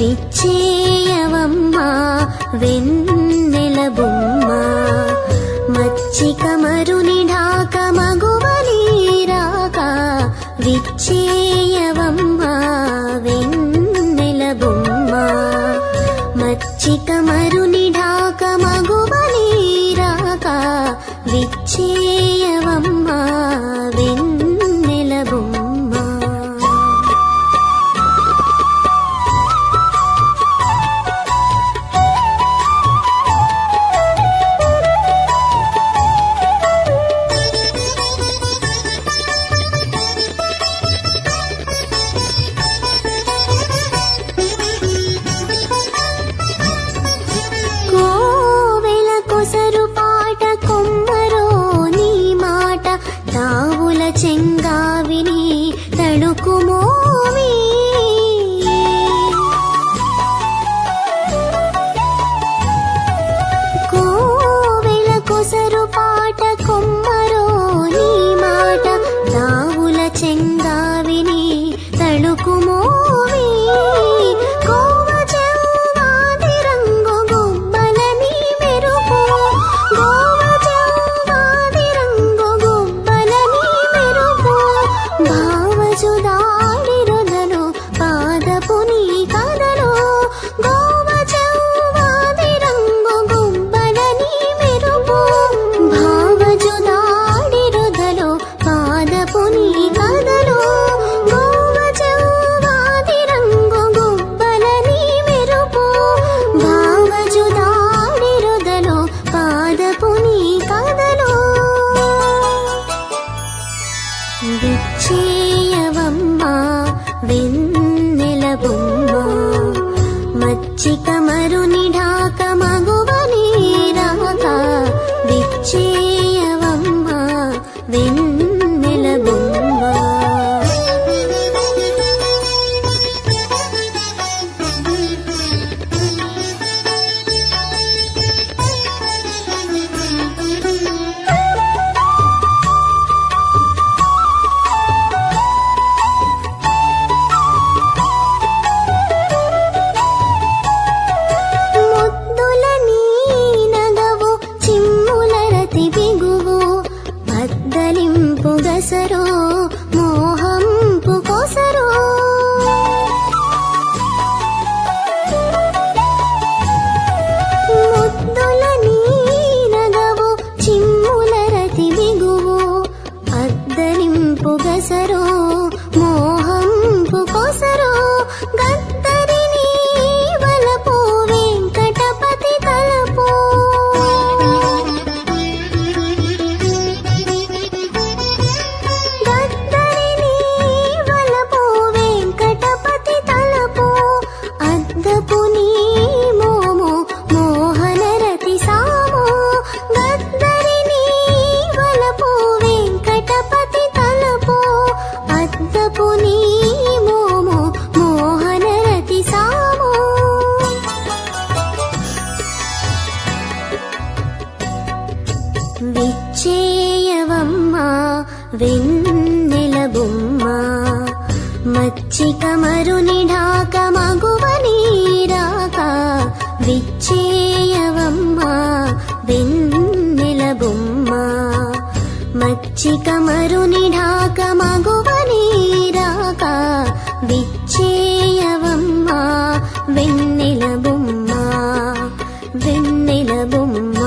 విచ్చేయవమ్మా వెన్నెల బొమ్మ మచ్చిక మరునిఢాక మగువలీరాక విచ్చేయవమ్మా వెన్నెల బొమ్మ మచ్చిక మరునిఢాక మగువలీరాక విచ్చే ঝলকুমো मरुनि గసరో మోహం పుకోసరో ముద్దుల అద్దరింపు గసరో మోహం పుకోసరో విచ్చేయవమ్మా వెన్నెల బొమ్మ మచ్చిక మరునిఢాక మగువ నీరాక విచ్చేయవమ్మా వెన్నెల బొమ్మ మచ్చిక మరునిఢాక మగువ నీరాక విచ్చేయవమ్మా వెన్నెల బొమ్మ వెన్నెల బొమ్మ